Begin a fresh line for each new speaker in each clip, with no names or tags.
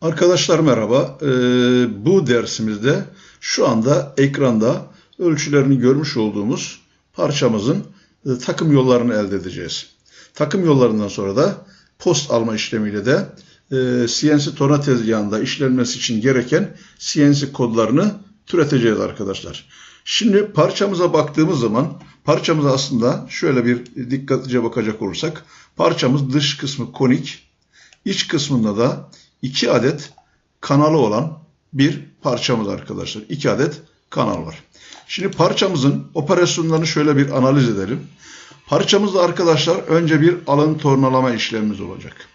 Arkadaşlar merhaba. Ee, bu dersimizde şu anda ekranda ölçülerini görmüş olduğumuz parçamızın e, takım yollarını elde edeceğiz. Takım yollarından sonra da post alma işlemiyle de e, CNC torna tezgahında işlenmesi için gereken CNC kodlarını türeteceğiz arkadaşlar. Şimdi parçamıza baktığımız zaman parçamıza aslında şöyle bir dikkatlice bakacak olursak parçamız dış kısmı konik, iç kısmında da 2 adet kanalı olan bir parçamız arkadaşlar. 2 adet kanal var. Şimdi parçamızın operasyonlarını şöyle bir analiz edelim. Parçamızda arkadaşlar önce bir alın tornalama işlemimiz olacak.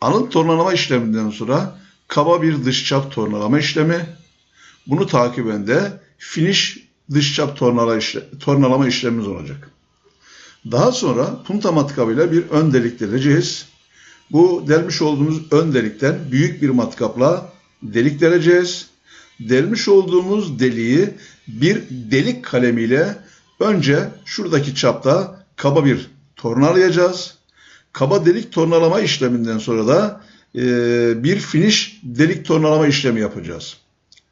Alın tornalama işleminden sonra kaba bir dış çap tornalama işlemi. Bunu takiben de finish dış çap tornala işle, tornalama işlemimiz olacak. Daha sonra punta matkabıyla bir ön delik deleceğiz. Bu delmiş olduğumuz ön delikten büyük bir matkapla delik deleceğiz. Delmiş olduğumuz deliği bir delik kalemiyle önce şuradaki çapta kaba bir tornalayacağız. Kaba delik tornalama işleminden sonra da e, bir finish delik tornalama işlemi yapacağız.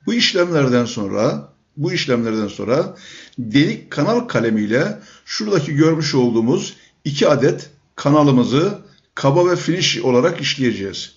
Bu işlemlerden sonra bu işlemlerden sonra delik kanal kalemiyle şuradaki görmüş olduğumuz iki adet kanalımızı kaba ve finish olarak işleyeceğiz.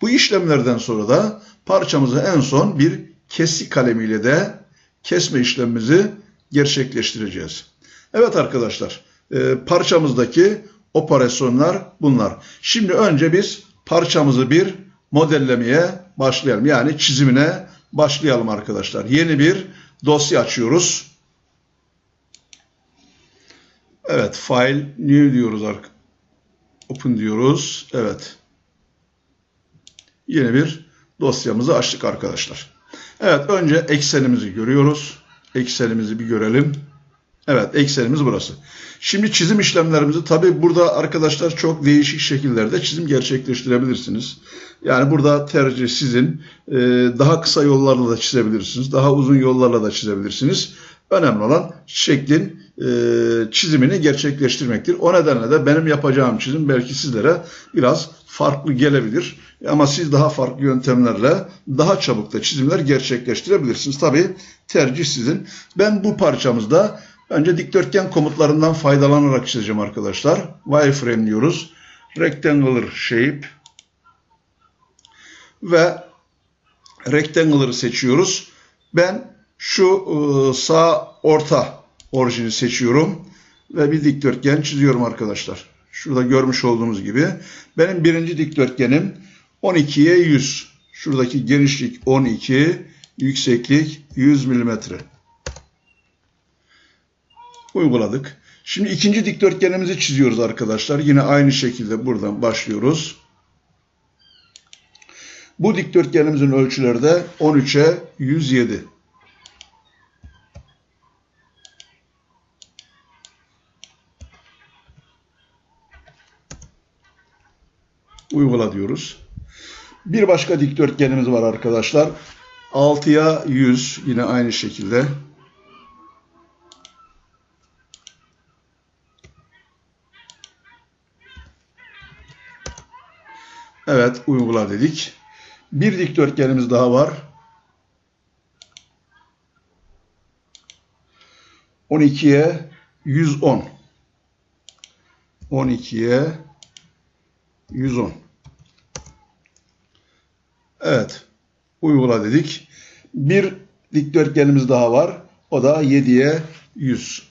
Bu işlemlerden sonra da parçamızı en son bir kesik kalemiyle de kesme işlemimizi gerçekleştireceğiz. Evet arkadaşlar e, parçamızdaki operasyonlar bunlar. Şimdi önce biz parçamızı bir modellemeye başlayalım. Yani çizimine başlayalım arkadaşlar. Yeni bir dosya açıyoruz. Evet file new diyoruz arkadaşlar. Open diyoruz. Evet. Yeni bir dosyamızı açtık arkadaşlar. Evet önce eksenimizi görüyoruz. Eksenimizi bir görelim. Evet eksenimiz burası. Şimdi çizim işlemlerimizi tabi burada arkadaşlar çok değişik şekillerde çizim gerçekleştirebilirsiniz. Yani burada tercih sizin e, daha kısa yollarla da çizebilirsiniz. Daha uzun yollarla da çizebilirsiniz. Önemli olan şeklin e, çizimini gerçekleştirmektir. O nedenle de benim yapacağım çizim belki sizlere biraz farklı gelebilir. Ama siz daha farklı yöntemlerle daha çabuk da çizimler gerçekleştirebilirsiniz. Tabi tercih sizin. Ben bu parçamızda önce dikdörtgen komutlarından faydalanarak çizeceğim arkadaşlar. Wireframe diyoruz. Rectangular shape ve rectangular'ı seçiyoruz. Ben şu e, sağ orta orijini seçiyorum ve bir dikdörtgen çiziyorum arkadaşlar. Şurada görmüş olduğunuz gibi benim birinci dikdörtgenim 12'ye 100. Şuradaki genişlik 12, yükseklik 100 milimetre. Uyguladık. Şimdi ikinci dikdörtgenimizi çiziyoruz arkadaşlar. Yine aynı şekilde buradan başlıyoruz. Bu dikdörtgenimizin ölçüleri de 13'e 107. Uygula diyoruz. Bir başka dikdörtgenimiz var arkadaşlar. 6'ya 100 yine aynı şekilde. Evet uygula dedik. Bir dikdörtgenimiz daha var. 12'ye 110. 12'ye 110. Evet. Uygula dedik. Bir dikdörtgenimiz daha var. O da 7'ye 100.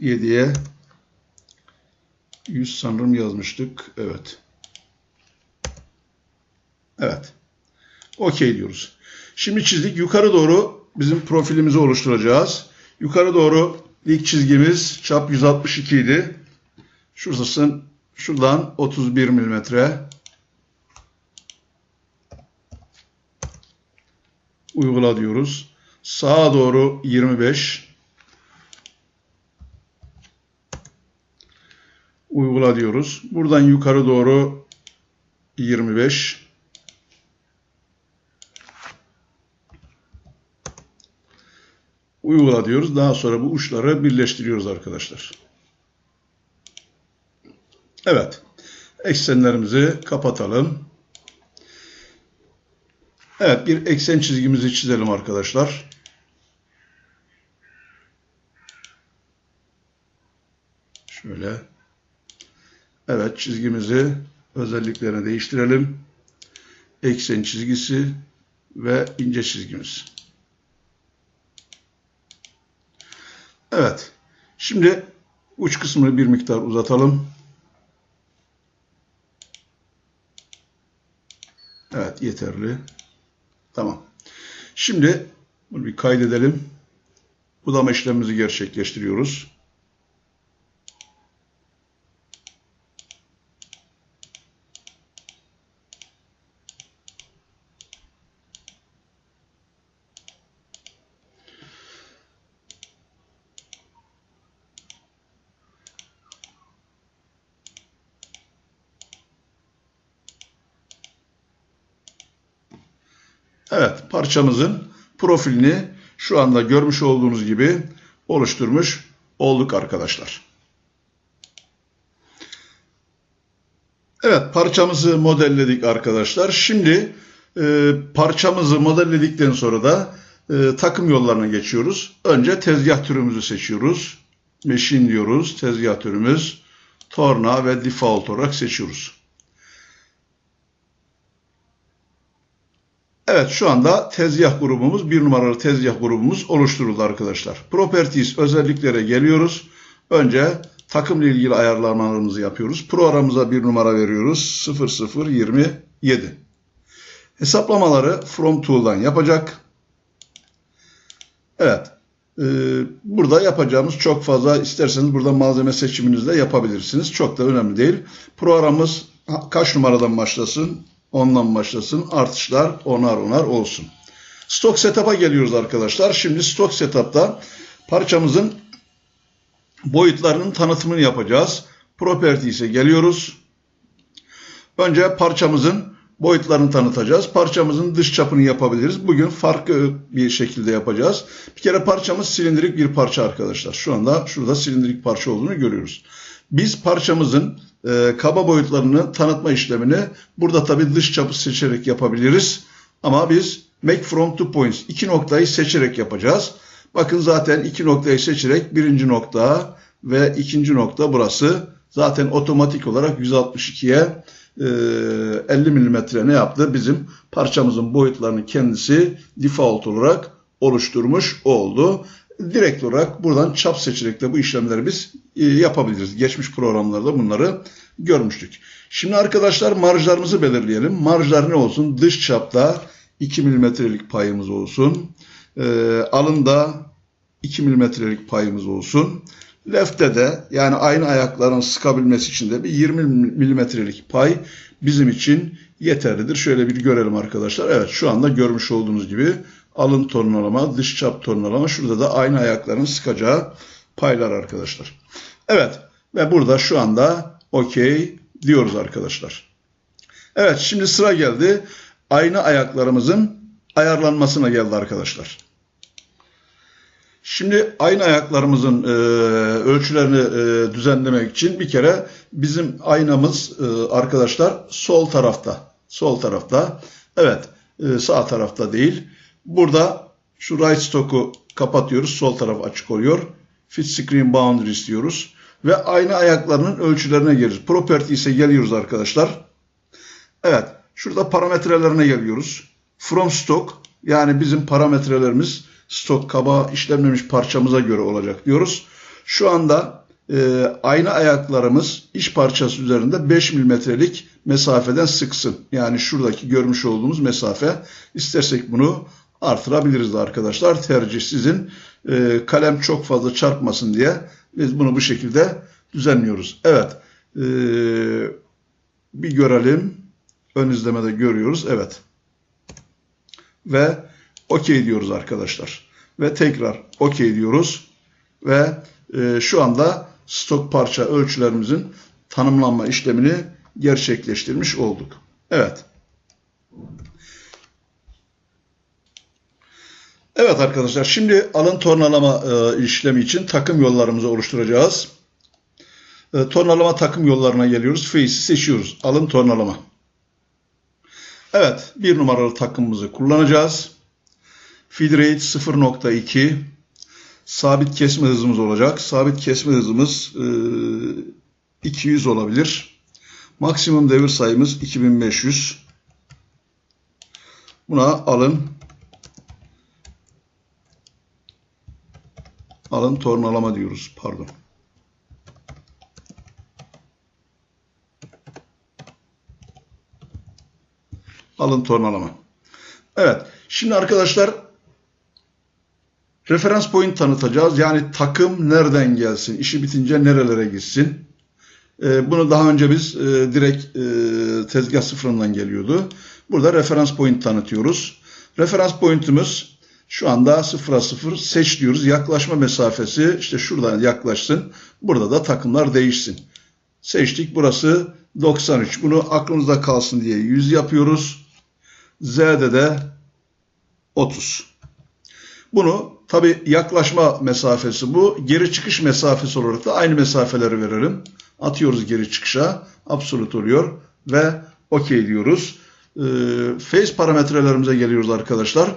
Yediye 100 sanırım yazmıştık. Evet. Evet. Okey diyoruz. Şimdi çizdik. Yukarı doğru bizim profilimizi oluşturacağız. Yukarı doğru ilk çizgimiz çap 162 idi. Şurasın şuradan 31 milimetre. Uygula diyoruz. Sağa doğru 25. Uygula diyoruz. Buradan yukarı doğru 25. uygula diyoruz. Daha sonra bu uçları birleştiriyoruz arkadaşlar. Evet. Eksenlerimizi kapatalım. Evet bir eksen çizgimizi çizelim arkadaşlar. Şöyle. Evet çizgimizi özelliklerini değiştirelim. Eksen çizgisi ve ince çizgimiz. Evet. Şimdi uç kısmını bir miktar uzatalım. Evet yeterli. Tamam. Şimdi bunu bir kaydedelim. Budama işlemimizi gerçekleştiriyoruz. Evet, parçamızın profilini şu anda görmüş olduğunuz gibi oluşturmuş olduk arkadaşlar. Evet, parçamızı modelledik arkadaşlar. Şimdi e, parçamızı modelledikten sonra da e, takım yollarına geçiyoruz. Önce tezgah türümüzü seçiyoruz. Machine diyoruz. Tezgah türümüz torna ve default olarak seçiyoruz. Evet şu anda tezgah grubumuz, bir numaralı tezgah grubumuz oluşturuldu arkadaşlar. Properties özelliklere geliyoruz. Önce takımla ilgili ayarlamalarımızı yapıyoruz. Programımıza bir numara veriyoruz. 0027. Hesaplamaları from tool'dan yapacak. Evet. Ee, burada yapacağımız çok fazla isterseniz burada malzeme seçiminizle yapabilirsiniz. Çok da önemli değil. Programımız kaç numaradan başlasın? Ondan başlasın. Artışlar onar onar olsun. Stok setup'a geliyoruz arkadaşlar. Şimdi stok setup'ta parçamızın boyutlarının tanıtımını yapacağız. Properties'e geliyoruz. Önce parçamızın boyutlarını tanıtacağız. Parçamızın dış çapını yapabiliriz. Bugün farklı bir şekilde yapacağız. Bir kere parçamız silindirik bir parça arkadaşlar. Şu anda şurada silindirik parça olduğunu görüyoruz. Biz parçamızın e, kaba boyutlarını tanıtma işlemini burada tabi dış çapı seçerek yapabiliriz. Ama biz make from two points iki noktayı seçerek yapacağız. Bakın zaten iki noktayı seçerek birinci nokta ve ikinci nokta burası. Zaten otomatik olarak 162'ye 50 milimetre ne yaptı? Bizim parçamızın boyutlarını kendisi default olarak oluşturmuş oldu. Direkt olarak buradan çap seçerek de bu işlemleri biz e, yapabiliriz. Geçmiş programlarda bunları görmüştük. Şimdi arkadaşlar marjlarımızı belirleyelim. Marjlar ne olsun? Dış çapta 2 milimetrelik payımız olsun. E, alında 2 milimetrelik payımız olsun. Left'te de yani aynı ayakların sıkabilmesi için de bir 20 milimetrelik pay bizim için yeterlidir. Şöyle bir görelim arkadaşlar. Evet şu anda görmüş olduğunuz gibi alın tonlama, dış çap tonlama. Şurada da aynı ayakların sıkacağı paylar arkadaşlar. Evet ve burada şu anda okey diyoruz arkadaşlar. Evet şimdi sıra geldi. Aynı ayaklarımızın ayarlanmasına geldi arkadaşlar. Şimdi aynı ayaklarımızın e, ölçülerini e, düzenlemek için bir kere bizim aynamız e, arkadaşlar sol tarafta. Sol tarafta. Evet e, sağ tarafta değil. Burada şu right stock'u kapatıyoruz. Sol taraf açık oluyor. Fit screen boundaries diyoruz. Ve aynı ayaklarının ölçülerine geliyoruz. Properties'e geliyoruz arkadaşlar. Evet. Şurada parametrelerine geliyoruz. From stock yani bizim parametrelerimiz stok kaba işlenmemiş parçamıza göre olacak diyoruz. Şu anda e, aynı ayaklarımız iç parçası üzerinde 5 milimetrelik mesafeden sıksın. Yani şuradaki görmüş olduğumuz mesafe. İstersek bunu artırabiliriz arkadaşlar. Tercih sizin. E, kalem çok fazla çarpmasın diye biz bunu bu şekilde düzenliyoruz. Evet. E, bir görelim. Ön izlemede görüyoruz. Evet. Ve okey diyoruz arkadaşlar. Ve tekrar okey diyoruz. Ve e, şu anda stok parça ölçülerimizin tanımlanma işlemini gerçekleştirmiş olduk. Evet. Evet arkadaşlar şimdi alın tornalama e, işlemi için takım yollarımızı oluşturacağız. E, tornalama takım yollarına geliyoruz. Face'i seçiyoruz. Alın tornalama. Evet. Bir numaralı takımımızı kullanacağız. Feed rate 0.2 sabit kesme hızımız olacak. Sabit kesme hızımız e, 200 olabilir. Maksimum devir sayımız 2500. Buna alın alın tornalama diyoruz. Pardon. Alın tornalama. Evet. Şimdi arkadaşlar referans point tanıtacağız. Yani takım nereden gelsin? işi bitince nerelere gitsin? Ee, bunu daha önce biz e, direkt e, tezgah sıfırından geliyordu. Burada referans point tanıtıyoruz. Referans pointimiz şu anda sıfıra sıfır seç diyoruz. Yaklaşma mesafesi işte şuradan yaklaşsın. Burada da takımlar değişsin. Seçtik. Burası 93. Bunu aklımızda kalsın diye 100 yapıyoruz. Z'de de 30. Bunu tabi yaklaşma mesafesi bu. Geri çıkış mesafesi olarak da aynı mesafeleri verelim. Atıyoruz geri çıkışa. Absolut oluyor ve OK diyoruz. Ee, phase parametrelerimize geliyoruz arkadaşlar. Ee,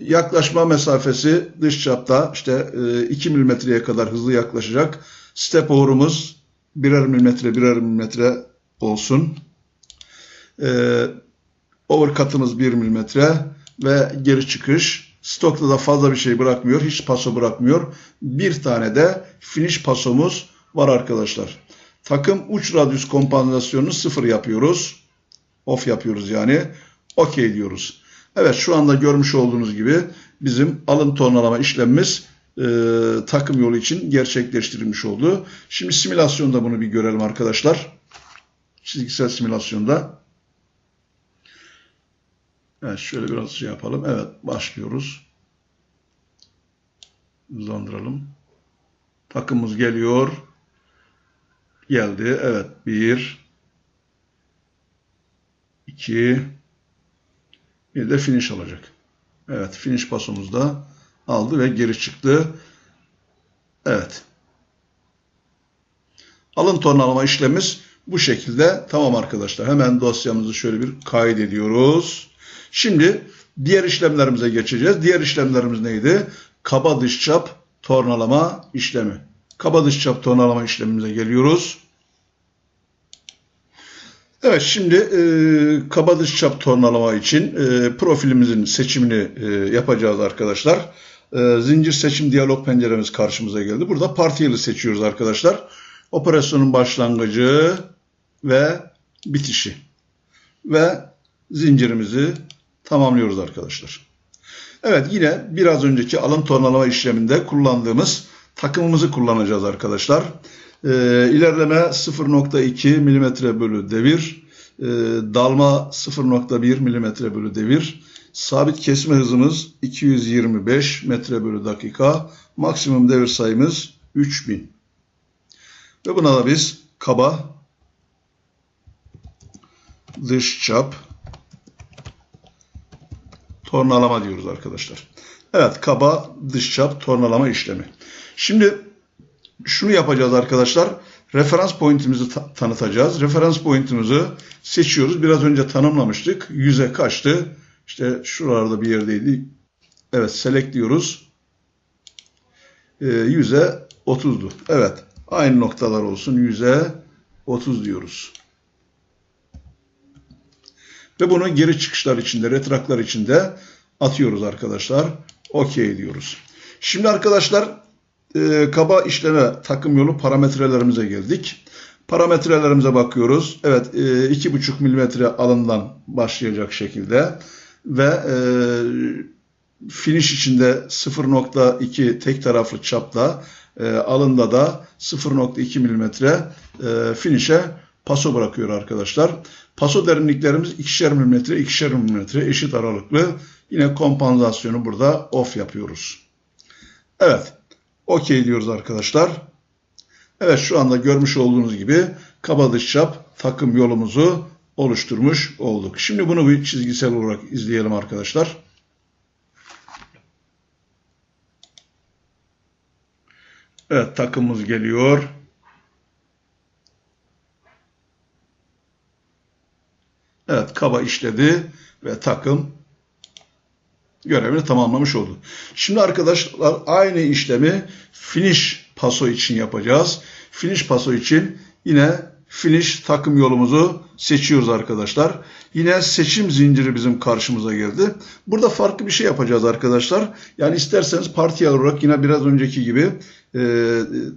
yaklaşma mesafesi dış çapta işte e, 2 milimetreye kadar hızlı yaklaşacak. Step over'umuz birer milimetre birer milimetre olsun. Ee, overcut'ımız 1 milimetre ve geri çıkış. Stokta da fazla bir şey bırakmıyor. Hiç paso bırakmıyor. Bir tane de finish pasomuz var arkadaşlar. Takım uç radyus kompansasyonunu sıfır yapıyoruz. Off yapıyoruz yani. OK diyoruz. Evet şu anda görmüş olduğunuz gibi bizim alım tonlama işlemimiz e, takım yolu için gerçekleştirilmiş oldu. Şimdi simülasyonda bunu bir görelim arkadaşlar. Çizgisel simülasyonda. Evet şöyle biraz şey yapalım. Evet başlıyoruz. Hızlandıralım. Takımımız geliyor. Geldi. Evet. Bir. iki, Bir de finish olacak. Evet. Finish pasomuz aldı ve geri çıktı. Evet. Alın tonlama işlemimiz bu şekilde. Tamam arkadaşlar. Hemen dosyamızı şöyle bir kaydediyoruz. Şimdi diğer işlemlerimize geçeceğiz. Diğer işlemlerimiz neydi? Kaba dış çap tornalama işlemi. Kaba dış çap tornalama işlemimize geliyoruz. Evet şimdi e, kaba dış çap tornalama için e, profilimizin seçimini e, yapacağız arkadaşlar. E, zincir seçim diyalog penceremiz karşımıza geldi. Burada parti yılı seçiyoruz arkadaşlar. Operasyonun başlangıcı ve bitişi. Ve zincirimizi tamamlıyoruz arkadaşlar. Evet yine biraz önceki alım tornalama işleminde kullandığımız takımımızı kullanacağız arkadaşlar. Ee, ilerleme 0.2 mm bölü devir. Ee, dalma 0.1 mm bölü devir. Sabit kesme hızımız 225 metre bölü dakika. Maksimum devir sayımız 3000. Ve buna da biz kaba dış çap tornalama diyoruz arkadaşlar. Evet kaba dış çap tornalama işlemi. Şimdi şunu yapacağız arkadaşlar. Referans pointimizi ta tanıtacağız. Referans pointimizi seçiyoruz. Biraz önce tanımlamıştık. 100'e kaçtı? İşte şuralarda bir yerdeydi. Evet select diyoruz. E, 100'e 30'du. Evet aynı noktalar olsun. 100'e 30 diyoruz. Ve bunu geri çıkışlar içinde, retraklar içinde atıyoruz arkadaşlar. OK diyoruz. Şimdi arkadaşlar e, kaba işleme takım yolu parametrelerimize geldik. Parametrelerimize bakıyoruz. Evet e, 2,5 mm alından başlayacak şekilde ve e, finish içinde 0.2 tek taraflı çapta e, alında da 0.2 mm e, finish'e paso bırakıyor arkadaşlar. Paso derinliklerimiz 2'şer mm, 2'şer mm eşit aralıklı. Yine kompansasyonu burada off yapıyoruz. Evet. Okey diyoruz arkadaşlar. Evet şu anda görmüş olduğunuz gibi kaba dış çap takım yolumuzu oluşturmuş olduk. Şimdi bunu bir çizgisel olarak izleyelim arkadaşlar. Evet takımımız geliyor. Evet kaba işledi ve takım görevini tamamlamış oldu. Şimdi arkadaşlar aynı işlemi finish paso için yapacağız. Finish paso için yine finish takım yolumuzu seçiyoruz arkadaşlar. Yine seçim zinciri bizim karşımıza geldi. Burada farklı bir şey yapacağız arkadaşlar. Yani isterseniz parti olarak yine biraz önceki gibi e,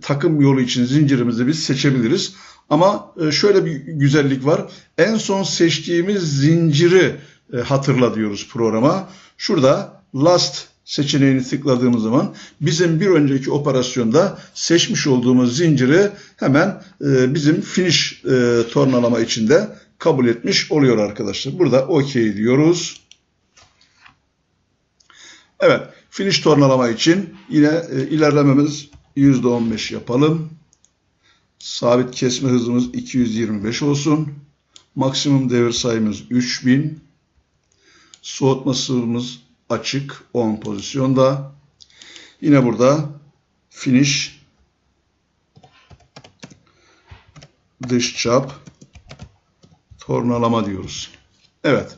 takım yolu için zincirimizi biz seçebiliriz. Ama e, şöyle bir güzellik var. En son seçtiğimiz zinciri e, hatırla diyoruz programa. Şurada last seçeneğini tıkladığımız zaman bizim bir önceki operasyonda seçmiş olduğumuz zinciri hemen e, bizim finish e, tornalama içinde kabul etmiş oluyor arkadaşlar. Burada OK diyoruz. Evet, finish tornalama için yine e, ilerlememiz %15 yapalım. Sabit kesme hızımız 225 olsun. Maksimum devir sayımız 3000. Soğutma sıvımız açık 10 pozisyonda. Yine burada finish dış çap tornalama diyoruz. Evet.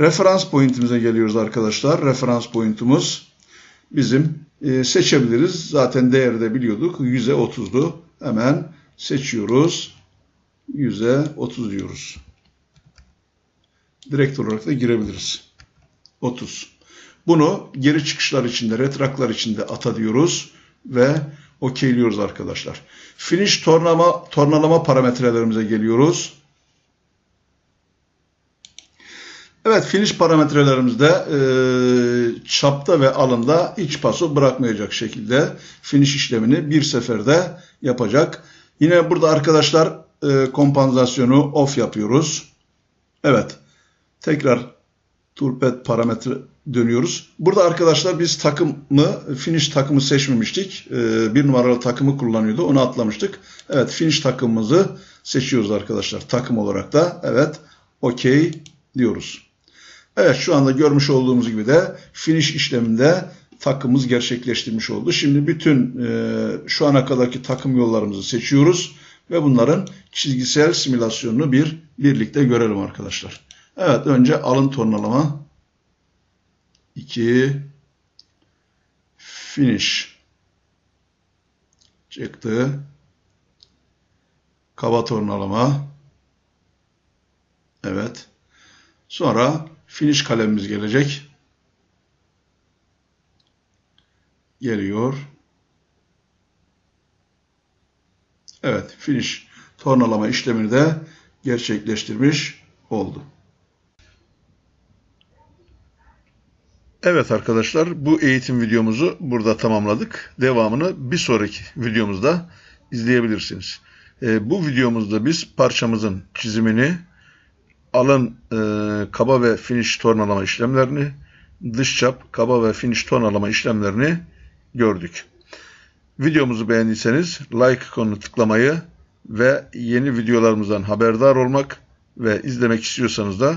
Referans pointimize geliyoruz arkadaşlar. Referans pointumuz bizim e, seçebiliriz. Zaten değeri de biliyorduk. 100'e 30'du. Hemen seçiyoruz. 100'e 30 diyoruz. Direkt olarak da girebiliriz. 30. Bunu geri çıkışlar içinde, retraklar içinde ata diyoruz ve okeyliyoruz arkadaşlar. Finish tornama, tornalama parametrelerimize geliyoruz. Evet finish parametrelerimizde e, çapta ve alında iç paso bırakmayacak şekilde finish işlemini bir seferde yapacak. Yine burada arkadaşlar e, kompansasyonu off yapıyoruz. Evet tekrar toolpad parametre dönüyoruz. Burada arkadaşlar biz takımı, finish takımı seçmemiştik. E, bir numaralı takımı kullanıyordu. Onu atlamıştık. Evet finish takımımızı seçiyoruz arkadaşlar. Takım olarak da evet okey diyoruz. Evet şu anda görmüş olduğumuz gibi de finish işleminde takımımız gerçekleştirmiş oldu. Şimdi bütün e, şu ana kadarki takım yollarımızı seçiyoruz ve bunların çizgisel simülasyonunu bir birlikte görelim arkadaşlar. Evet önce alın tornalama 2 finish çıktı. Kaba tornalama evet. Sonra finish kalemimiz gelecek. Geliyor. Evet, finish tornalama işlemini de gerçekleştirmiş oldu. Evet arkadaşlar, bu eğitim videomuzu burada tamamladık. Devamını bir sonraki videomuzda izleyebilirsiniz. Ee, bu videomuzda biz parçamızın çizimini, alın e, kaba ve finish tornalama işlemlerini, dış çap kaba ve finish tornalama işlemlerini gördük. Videomuzu beğendiyseniz like ikonunu tıklamayı ve yeni videolarımızdan haberdar olmak ve izlemek istiyorsanız da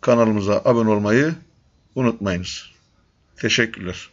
kanalımıza abone olmayı unutmayınız. Teşekkürler.